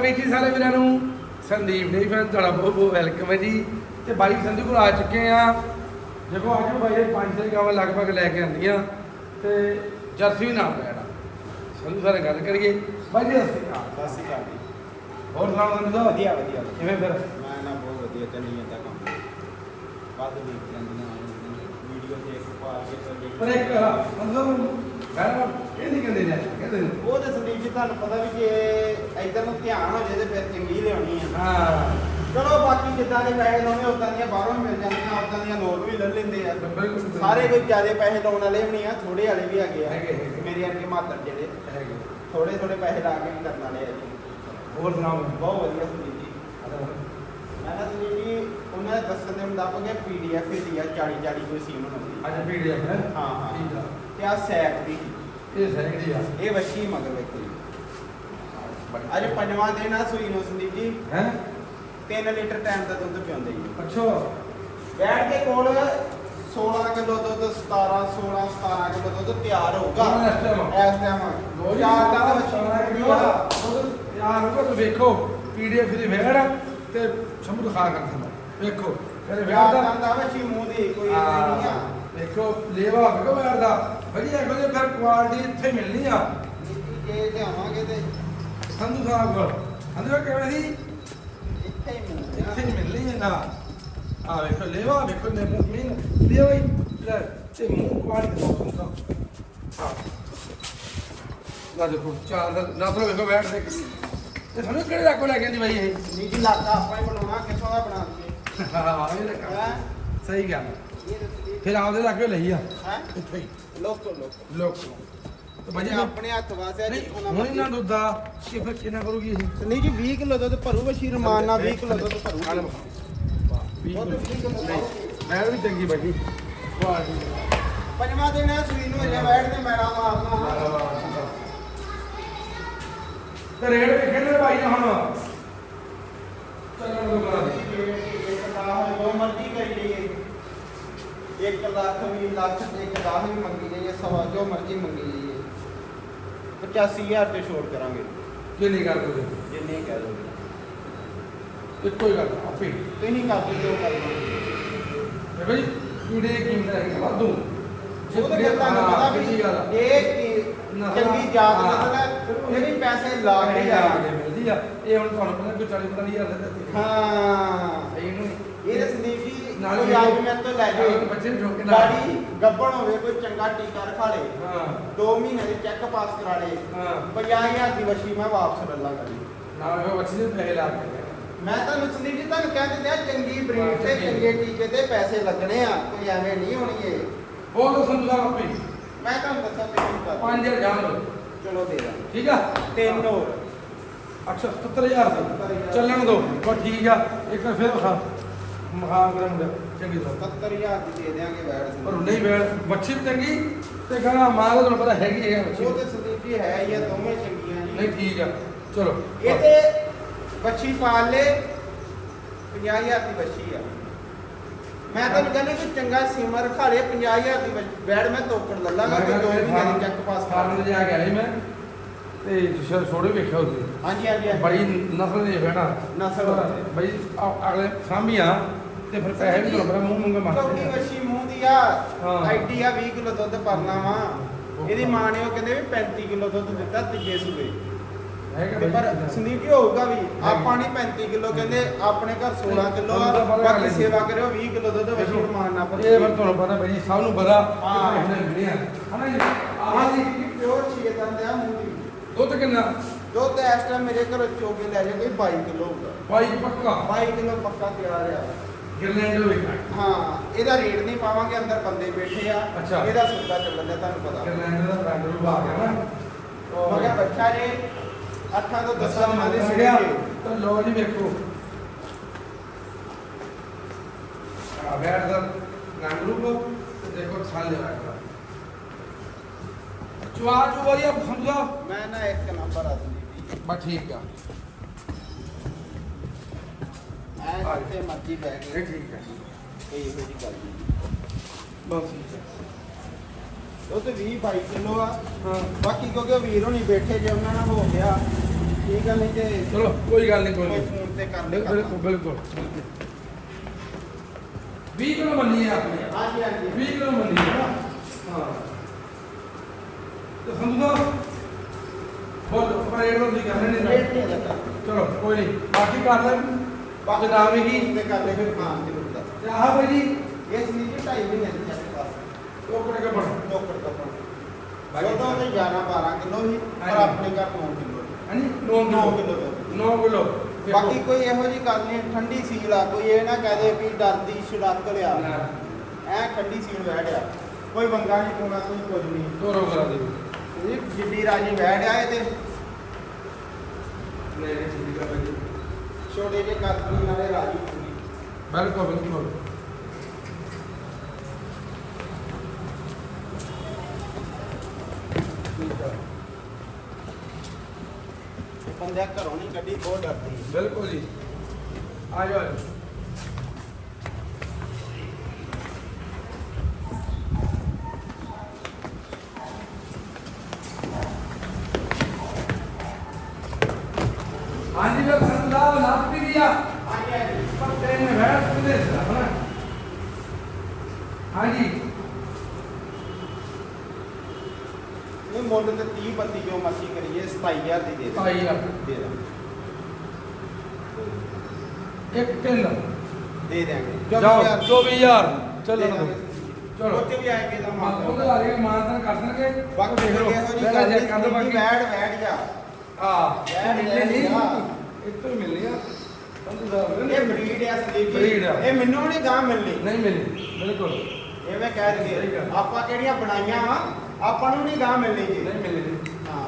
ਜੀ ਸਾਰੇ ਵੀਰਾਂ ਨੂੰ ਸੰਦੀਪ ਜੀ ਫੈਨ ਤੁਹਾਡਾ ਬਹੁਤ ਬਹੁਤ ਵੈਲਕਮ ਹੈ ਜੀ। ਤੇ ਬਾਈ ਸੰਧੂ ਕੋਲ ਆ ਚੁੱਕੇ ਆ। ਦੇਖੋ ਅੱਜ ਵੀ ਬਾਈ ਇਹ ਪੰਜ ਛੇ ਗਾਵਾਂ ਲਗਭਗ ਲੈ ਕੇ ਆਂਦੀਆਂ ਤੇ ਜਰਸੀ ਵੀ ਨਾਲ ਲੈਣਾ ਸੰਧੂ ਸਾਰੇ ਗੱਲ ਕਰੀਏ। ਬਾਈ ਜੀ ਅਸੀਂ ਸਤਿ ਸ਼੍ਰੀ ਅਕਾਲ ਜੀ। ਹੋਰ ਸੁਣਾਓ ਸੰਧੂ ਸਾਹਿਬ ਵਧੀਆ ਵਧੀਆ। ਕਿਵੇਂ ਫਿਰ? ਮੈਂ ਨਾ ਬਹੁਤ ਵਧੀਆ ਚੱਲੀ ਜਾਂਦਾ ਕੰਮ। ਵੱਧ ਦੇਖ ਜਾਂਦੀਆਂ ਵੀਡੀਓ ਦੇਖ ਪਾ ਕੇ ਪਰ ਇੱਕ ਮਤਲਬ ਮੈਂ ਇਹ ਨਹੀਂ ਕਹਿੰਦੇ ਨੇ ਕਹਿੰਦੇ ਨੇ। ਉਹ ਤੇ ਸੰਦੀਪ ਜੀ ਤੁਹਾਨੂੰ ਪਤਾ ਵੀ ਜੇ ਇਧਰ ਨੂੰ ਧਿਆਨ ਹੋ ਜਾਏ ਤੇ ਫਿਰ ਚੰਗੀ ਲਿਆਉਣੀ ਆ। ਹਾਂ। ਚਲੋ ਬਾਕੀ ਜਿੱਦਾਂ ਦੇ ਪੈਸੇ ਲਾਉਣੇ ਉਦਾਂ ਦੀਆਂ ਬਾਹਰੋਂ ਵੀ ਮਿਲ ਜਾਂਦੀਆਂ ਉਦਾਂ ਦੀਆਂ ਲੋਕ ਵੀ ਲੈ ਲੈਂਦੇ ਆ। ਬਿਲਕੁਲ ਸਾਰੇ ਕੋਈ ਜ਼ਿਆਦਾ ਪੈਸੇ ਲਾਉਣ ਵਾਲੇ ਵੀ ਨਹੀਂ ਆ ਥੋੜੇ ਵਾਲੇ ਵੀ ਹੈਗੇ ਆ। ਹੈਗੇ, ਹੈਗੇ। ਮੇਰੇ ਅੱਗੇ ਮਾਤਰ ਜਿਹੜੇ। ਹੈਗੇ। ਥੋੜੇ ਥੋੜੇ ਪੈਸੇ ਲਾ ਕੇ ਵੀ ਕਰਨ ਵਾਲੇ ਆ ਜੀ। ਹੋਰ ਸੁਣਾਓ? ਬਹੁਤ ਵਧੀਆ ਸੰਦੀਪ ਜੀ। ਮੈਂ ਨਾ ਸੰਦੀਪ ਜੀ ਉਹਨਾਂ ਦੇ ਦੱਸਣ ਦੇ ਮੁਤਾਬਕ ਇਹ ਪੀਡੀਐਫ ਦੀ ਆ 40 40 ਕੋਈ ਸੀਮ ਹੁੰਦੀ ਅੱਜ ਪੀਡੀਐਫ ਹੈ? ਹਾਂ, ਹਾਂ। ਠੀਕ ਤੇ ਆ ਸੈਕ ਦੀ? ਇਹ ਸਹੀ ਆ। ਇਹ ਵੱਛੀ ਮਗਰ ਵੇਖੋ ਜੀ ਅੱਜ ਪੰਜਵਾਂ ਦਿਨ ਆ ਸੂਈ ਨੂੰ ਸੰਦੀਪ ਜੀ। ਹੈ? 3 ਲੀਟਰ ਟਾਈਮ ਦਾ ਦੁੱਧ ਪਿਉਂਦੇ ਜੀ। ਅੱਛਾ। ਬੈਠ ਕੇ ਕੋਲ 16 ਕਿਲੋ ਦੁੱਧ 17 16 17 ਕਿਲੋ ਦੁੱਧ ਤਿਆਰ ਹੋਊਗਾ। ਇਸ ਟਾਈਮ ਚਾਰ ਦਾ ਵੱਛੀ ਯਾਰ ਉਹ ਤਾਂ ਵੇਖੋ। ਪੀਡੀਐਫ ਦੀ ਵੇੜ ਤੇ ਸਮਝ ਖਾ ਕਰ ਦਿੰਦਾ ਵੇਖੋ। ਵੇੜ ਚਾਰ ਦਾ ਦਾ ਵੱਛੀ ਮੂੰਹ ਦੀ ਕੋਈ ਨਹੀਂ ਆ। ਵੇਖੋ ਲੇਵਾ ਵੇਖੋ ਵੇੜ ਦਾ। ਵਧੀਆ ਵਧੀਆ ਫਿਰ ਕੁਆਲਿਟੀ ਇੱਥੇ ਮਿਲਣੀ ਆ। ਜੇ ਲਿਆਵਾਂਗੇ ਤੇ ਸੰਧੂ ਸਾਹਿਬ ਕੋਲ। ਸੰਧੂ ਸਾਹਿਬ ਕਿਵੇਂ ਸੀ? ਇੱਥੇ ਹੀ ਮਿਲਦੇ ਇੱਥੇ ਆ ਹੀ ਮਿਲਣੀ ਹੈ ਨਾ। ਆ ਵੇਖੋ ਲੇਵਾ ਵੇਖੋ ਨੇ ਮੀਨ ਲੇਵਾ ਹੀ ਲੈ ਤੇ ਮੂੰਹ ਕੁਆਲਿਟੀ ਦਾ ਸੰਧੂ ਹਾਂ ਨਾ ਦੇਖੋ ਚਾਰ ਦਾ ਨਾ ਤਾਂ ਵੇਖੋ ਵੇੜ ਦੇ ਤੇ ਸਾਨੂੰ ਕਿਹੜੇ ਲੱਕੋ ਲੈ ਕੇ ਆਂਦੀ ਬਾਈ ਇਹ? ਨਹੀਂ ਜੀ ਲਾਤਾ ਆਪਾਂ ਹੀ ਬਣਾਉਣਾ ਕਿੱਥੋਂ ਦਾ ਬਣਾ ਕੇ ਹਾਂ ਇਹ ਤਾਂ ਕੰਮ ਹੈ? ਸਹੀ ਗੱਲ ਇਹ ਦੱਸੀ ਫਿਰ ਆਪਦੇ ਲੱਗੇ ਲਈ ਆ। ਹੈ? ਇੱਥੇ ਹੀ। ਲੋਕੋ ਲੋਕੋ ਲੋਕ ਤੇ ਬਾਜੀ ਜੇ ਆਪਣੇ ਹੱਥ ਵਾਸਿਆ ਨਹੀਂ ਜਿੱਥੋਂ ਹੁਣ ਇਹਨਾਂ ਦੁੱਧ ਕਿ ਫਿਰ ਕਿੰਨਾ ਕਰੂਗੀ ਇਹ ਨਹੀਂ ਜੀ 20 ਕਿਲੋ ਦੁੱਧ ਭਰੂ ਵਸ਼ੀ ਰਮਾਨ ਨਾਲ 20 ਕਿਲੋ ਦੁੱਧ ਭਰੂ ਆਹ ਲਓ। ਵੀਹ ਦੁੱਧ ਕਿਲੋ। 20 ਕਿਲੋ ਨਹੀਂ ਮੈਂ ਵੀ ਚੰਗੀ ਬਾਜੀ ਵਾਹ ਜੀ। ਪੰਜਵਾਂ ਦਿਨ ਹੈ ਸੂਈ ਨੂੰ ਅਜੇ ਬੈਠ ਤੇ ਮੈੜਾ ਮਾਰਨਾ। ਤੇ ਰੇਟ ਵੇਖੇ ਨੇ ਭਾਈ ਨੇ ਹੁਣ। ਚੱਲਣ ਦੋ ਕਰਾ ਦੇ। ਇੱਕ ਦਾ ਜੋ ਮਰਜ਼ੀ ਕਰੀ ਲਈਏ 1 ਲੱਖ ਵੀ ਲੱਖ 1 ਲੱਖ ਵੀ ਮੰਗੀ ਜਾਈਏ ਸਵਾ ਜੋ ਮਰਜ਼ੀ ਮੰਗੀ ਜਾਈਏ 85000 ਤੇ ਛੋੜ ਕਰਾਂਗੇ ਕਿੰਨੀ ਕਰ ਦੋ ਜਿੰਨੇ ਕਹਿ ਦੋਗੇ ਇੱਕੋ ਹੀ ਗੱਲ ਆਪੇ ਤੁਸੀਂ ਕਰ ਦਿਓ ਜੋ ਕਰਨਾ ਤੇ ਭਾਈ ਕੀੜੇ ਦੀ ਕੀਮਤ ਹੈ ਵਾਧੂ ਉਹ ਤਾਂ ਫਿਰ ਤੁਹਾਨੂੰ ਪਤਾ ਵੀ ਸੱਚੀ ਗੱਲ। ਇਹ ਕੀ ਨਸਲ- ਚੰਗੀ ਜਾਤ ਹਾਂ। ਨਸਲ ਹੈ ਜਿਹੜੀ ਪੈਸੇ ਲਾ ਕੇ ਆ ਕੇ ਮਿਲਦੀ ਆ ਇਹ ਹੁਣ ਤੁਹਾਨੂੰ ਪਤਾ ਕੋਈ 40 45 ਹਜ਼ਾਰ ਦੇ ਦਿੱਤੇ ਹਾਂ ਇਹਨੂੰ ਇਹ ਤਾਂ ਸੰਦੀਪ ਜੀ ਨਾਲ ਆਜ ਮੈਂ ਤੋਂ ਲੈ ਇੱਕ ਜਾਓ ਬੱਚੇ ਨੂੰ ਠੋਕ ਨਾਲ ਗਾੜੀ ਗੱਬਣ ਹੋਵੇ ਕੋਈ ਚੰਗਾ ਟੀਕਾ ਰਖਾ ਲੇ। ਹਾਂ। 2 ਮਹੀਨੇ ਦੇ ਚੈੱਕ ਪਾਸ ਕਰਾ ਲੇ। ਹਾਂ। 50000 ਦੀ ਵਸ਼ੀ ਮੈਂ ਵਾਪਸ ਲੈ ਲਾਂਗਾ ਜੀ ਨਾਲ ਉਹ ਬੱਚੇ ਦੇ ਪੈਸੇ ਲਾ ਕੇ ਮੈਂ ਤੁਹਾਨੂੰ ਸੰਦੀਪ ਜੀ ਤੁਹਾਨੂੰ ਕਹਿ ਦਿੰਦੇ ਆ ਚੰਗੀ ਬਰੀਡ ਤੇ ਚੰਗੇ। ਟੀਕੇ ਤੇ ਪੈਸੇ ਲੱਗਣੇ ਆ। ਕੋਈ ਐਵੇਂ ਨਹੀਂ ਹੋਣੀ ਇਹ ਉਹ ਤਾਂ ਸਾਹਿਬ ਆਪੇ। ਮੈਂ ਤੁਹਾਨੂੰ ਦੱਸਾਂ ਪੇਮੈਂਟ ਕਰ 5000 ਜਾਣ ਲਓ ਚਲੋ ਦੇ ਦਾਂ। ਠੀਕ ਆ? ਤਿੰਨ ਹੋਰ। ਅੱਛਾ 77000 ਦਾ। ਚੱਲਣ ਦੋ। ਬਸ ਠੀਕ ਆ। ਇੱਕ ਵਾਰ ਫਿਰ ਵਿਖਾ। ਮਹਾਨ ਕਰਾਂ ਮੁੰਡਾ ਚੰਗੀ ਤਰ੍ਹਾਂ। 70000 ਦੀ ਦੇ ਦੇਾਂਗੇ ਬੈਠ ਪਰ ਨਹੀਂ ਵੇਲ ਮੱਛੀ ਵੀ ਚੰਗੀ ਤੇ ਗਾਣਾ ਮਾਂ ਦਾ ਤੁਹਾਨੂੰ ਪਤਾ ਹੈਗੀ ਹੈ ਮੱਛੀ। ਉਹ ਤੇ ਸੰਦੀਪ ਜੀ ਹੈ ਹੀ ਆ ਦੋਵੇਂ ਚੰਗੀਆਂ ਜੀ। ਨਹੀਂ ਠੀਕ ਆ। ਚਲੋ ਇਹ ਤੇ ਬੱਚੀ ਪਾਲ ਲੇ 50000 ਦੀ ਬੱਚੀ ਆ। ਮੈਂ ਤਾਂ ਕਹਿੰਦਾ ਕਿ ਚੰਗਾ ਸੀਮਾ ਰਖਾ ਲੇ 50000 ਦੀ ਬੱਚ- ਬੈਡ ਮੈਂ ਤੋਕੜ ਲੱਲਾਂਗਾ ਕਿ ਦੋ ਮਹੀਨੇ ਦੀ ਚੈੱਕ ਪਾਸ ਕਰ ਫਾਰਮ ਤੇ ਜਾ ਕੇ ਆਇਆ ਮੈਂ ਤੇ ਸ਼ਰ ਛੋੜੇ ਵੇਖਿਆ ਉਹਦੇ ਹਾਂਜੀ ਹਾਂਜੀ। ਬੜੀ ਨਸਲ ਦੇ ਫੇਣਾ ਨਸਲ ਬਈ ਅਗਲੇ ਸਾਂਭੀਆਂ ਤੇ ਫਿਰ ਪੈਸੇ ਵੀ ਪਤਾ ਮੂੰਹ ਮੰਗਾ ਮਾਰਦੇ ਆ। ਬੱਚੀ ਮੂੰਹ ਦੀ ਆ ਹਾਂ। ਐਡੀ ਆ 20 ਕਿਲੋ ਦੁੱਧ ਪਰਨਾ ਵਾ। ਇਹਦੀ ਮਾਂ ਨੇ ਉਹ ਕਹਿੰਦੇ ਵੀ 35 ਕਿਲੋ ਦੁੱਧ ਦਿੱਤਾ ਤੀਜੇ ਸੂਏ। ਹੈਗਾ ਤੇ ਬਈ ਪਰ। ਸੰਦੀਪ ਜੀ ਹੋਊਗਾ ਵੀ ਆਪਾਂ ਨਹੀਂ 35 ਕਿਲੋ ਕਹਿੰਦੇ ਆਪਣੇ ਘਰ 16 ਕਿਲੋ ਆ ਬਾਕੀ। ਸੇਵਾ ਕਰਿਓ 20 ਕਿਲੋ ਦੁੱਧ ਵਸ਼ੀ ਨਾ ਪਰ ਇਹ ਫਿਰ ਤੁਹਾਨੂੰ ਪਤਾ ਬਈ ਸਭ ਨੂੰ ਪਤਾ ਹਾਂ। ਮਿਲਿਆ। ਹਨਾ ਜੀ? ਆਹ ਜੀ। ਪਿਓਰ ਛੇ ਦੰਦ ਆ ਮੂੰਹ ਦੀ। ਦੁੱਧ ਕਿੰਨਾ? ਦੁੱਧ ਇਸ ਟਾਈਮ ਮੇਰੇ ਘਰੋਂ ਚੋਕੇ ਲੈ ਜਾ ਕੋਈ 22 ਕਿਲੋ ਹੋਊਗਾ। ਬਾਈ ਪੱਕਾ? 22 ਕਿਲੋ ਪੱਕਾ ਤਿਆਰ ਆ। ਗਿਰਲੈਂਡ ਵੇਖਣਾ ਹਾਂ ਇਹਦਾ ਰੇਟ ਨਹੀਂ ਪਾਵਾਂਗੇ ਅੰਦਰ ਬੰਦੇ ਬੈਠੇ ਆ। ਅੱਛਾ। ਇਹਦਾ ਸੌਦਾ ਚੱਲਣ ਦਾ ਤੁਹਾਨੂੰ ਪਤਾ। ਗਿਰਲੈਂਡ ਦਾ ਬ੍ਰਾਂਡ ਨੂੰ ਆ ਗਿਆ ਨਾ। ਮਗਰ ਬੱਚਾ ਜੇ 8 ਤੋਂ 10 ਦੱਸਾਂ ਦਿਨਾਂ ਦੇ ਮੰਨ ਗਿਆ ਤਾਂ। ਲੋ ਜੀ ਵੇਖੋ। ਆ ਬੈਠ ਦਾ ਰੰਗ ਰੂਪ ਤੇ ਦੇਖੋ ਛਾਲ ਲਿਆ ਚੁਆ ਚੁ ਵਧੀਆ ਸਮਝਾ। ਮੈਂ ਨਾ ਇੱਕ ਨੰਬਰ ਆ ਦਿੰਦੀ ਜੀ ਬਸ ਠੀਕ ਆ। ਐ ਜਿੱਥੇ ਮਰਜ਼ੀ ਬਹਿ ਇਹ ਗਏ ਠੀਕ ਹੈ। ਕੋਈ ਇਹੋ ਜਿਹੀ ਗੱਲ ਨਹੀਂ। ਬਸ ਠੀਕ ਹੈ। ਉਹ ਤੇ 20 22 ਕਿਲੋ ਆ। ਹਾਂ। ਬਾਕੀ ਕਿਉਂਕਿ ਉਹ ਵੀਰ ਹੋਣੀ ਬੈਠੇ ਜੇ ਉਹਨਾਂ ਨਾਲ ਹੋ ਗਿਆ ਠੀਕ ਆ ਨਹੀਂ ਤੇ ਚਲੋ ਕੋਈ ਗੱਲ ਨਹੀਂ ਕੋਈ ਕੋਈ ਨਹੀਂ। ਫੋਨ ਤੇ ਕਰ ਲੈ ਬਿਲਕੁਲ ਬਿਲਕੁਲ। 20 ਕਿਲੋ ਮੰਨੀ ਹੈ ਆਪਣੀ। ਹਾਂਜੀ ਹਾਂਜੀ। 20 ਕਿਲੋ ਮੰਨੀ ਹੈ ਹਾਂ। ਤੇ ਬਹੁਤ ਪਰੇਡ ਹੁੰਦੀ ਕਰ ਚਲੋ ਕੋਈ ਨਹੀਂ। ਬਾਕੀ ਕਰ ਲੈ ਬਾਕੀ ਨਾਮ ਹੀ। ਤੇ ਕਰ ਲੈ ਫਿਰ ਖਾਣ ਦੀ ਰੁਕਦਾ ਤੇ ਆਹ ਭਾਈ ਜੀ ਇਸ ਨੀਚੇ 2.5 ਮਹੀਨੇ ਦੀ ਚੱਕ ਪਾ ਉਹ ਕੋਨੇ ਕੇ ਬਣ ਟੋਕਰ ਕੱਪੜਾ। ਬਾਕੀ ਉਦੋਂ ਤੇ 11 12 ਕਿਲੋ ਸੀ ਪਰ। ਆਪਣੇ ਘਰ 9 ਕਿਲੋ ਹਾਂਜੀ 9 9 ਕਿਲੋ ਕਿਲੋ 9 ਕਿਲੋ। ਬਾਕੀ ਕੋਈ ਇਹੋ ਜੀ ਗੱਲ ਨਹੀਂ ਠੰਡੀ ਸੀਲ ਆ ਕੋਈ ਇਹ ਨਾ ਕਹਦੇ ਵੀ ਡਰਦੀ ਛੜਕ ਲਿਆ। ਐ ਠੰਡੀ ਸੀਲ ਬਹਿ ਗਿਆ। ਕੋਈ ਵੰਗਾ ਨਹੀਂ ਕੋਣਾ ਕੋਈ ਕੁਝ ਨਹੀਂ। ਦੋਰੋ ਕਰਾ ਦੇ। ਇਹ ਜਿੱਡੀ ਰਾਜੀ ਬਹਿ ਗਿਆ ਇਹ ਤੇ ਨਹੀਂ ਨਹੀਂ ਠੀਕ ਹੈ ਭਾਈ ਜੀ ਛੋਟੇ ਜਿਹੇ ਕਾਤਰੀ ਨਾਲੇ ਰਾਜੀ ਬਿਲਕੁਲ ਬਿਲਕੁਲ। ਬੰਦਿਆ ਘਰੋਂ ਨਹੀਂ ਕੱਢੀ ਬਹੁਤ ਡਰਦੀ। ਬਿਲਕੁਲ ਜੀ। ਆ ਜਾਓ। ਹਾਂਜੀ ਲੋਕ ਸੰਦਾਵ ਨਾਪ ਵੀ ਦਿਆ ਹਾਂਜੀ ਹਾਂਜੀ ਪਰ ਤੇਰੇ ਨੇ ਵੈਸ ਕਿਦੇ ਸਣਾ ਹਾਂਜੀ। ਇਹ ਮੁੱਲ ਤੇ 30 32 ਜੋ ਮਰਜ਼ੀ ਕਰੀਏ 27000 ਦੀ ਦੇ ਦੇ ਭਾਈ ਆ ਦੇ ਦਾਂਗੇ ਇੱਕ ਤਿੰਨ। ਦੇ ਜਾਓ 24000 24000 ਚੱਲਣ ਦਿਓ। ਚਲੋ। ਉੱਥੇ ਵੀ ਆਏਗੇ ਤਾਂ ਮਾਰ ਉਹਦੇ ਆ ਰਹੇ ਮਾਨਤਨ ਕਰ ਦੇਣਗੇ। ਬਾਕੀ ਦੇਖ ਲਓ। ਇਹੋ ਜੀ ਕਰ ਲਓ ਬਾਕੀ ਬੈਠ ਬੈਠ ਜਾ। ਆ ਬੈਠ ਮਿਲਣੀ ਨਹੀਂ ਜਾ। ਇੱਥੋਂ ਹੀ ਮਿਲਣੀ ਆ ਸੰਧੂ ਸਾਹਿਬ ਇਹ ਬਰੀਡ ਆ ਸਲੀਪੀ Breed ਆ। ਇਹ ਮੈਨੂੰ ਨਹੀਂ ਗਾਂ ਮਿਲਣੀ ਨਹੀਂ ਮਿਲਣੀ ਬਿਲਕੁਲ ਐਵੇਂ ਕਹਿ ਸਹੀ ਦਈਏ ਗੱਲ। ਆਪਾਂ ਕਿਹੜੀਆਂ ਬਣਾਈਆਂ ਵਾ ਆਪਾਂ ਨੂੰ ਨਹੀਂ ਗਾਂ ਮਿਲਣੀ ਜੀ ਨਹੀਂ ਮਿਲਣੀ ਹਾਂ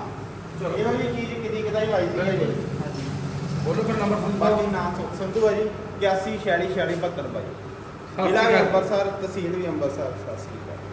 ਚਲੋ। ਇਹੋ ਜਿਹੀ ਚੀਜ਼ ਕਿਤੇ ਕਿਤੇ ਹੀ ਵਾਈਦੀ ਹੈ ਜੀ ਬਿਲਕੁਲ। ਹਾਂਜੀ ਬੋਲੋ ਫਿਰ ਨੰਬਰ ਸੰਧੂ ਬਾਕੀ ਸਾਹਿਬ ਨਾਮ ਸੁ- ਸੰਧੂ ਆ ਜੀ 81 46 46 72 ਬਾਈ ਜ਼ਿਲ੍ਹਾ ਵੀ। ਅੰਮ੍ਰਿਤਸਰ ਤਹਿਸੀਲ ਵੀ ਅੰਮ੍ਰਿਤਸਰ ਸਤਿ ਸ਼੍ਰੀ ਅਕਾਲ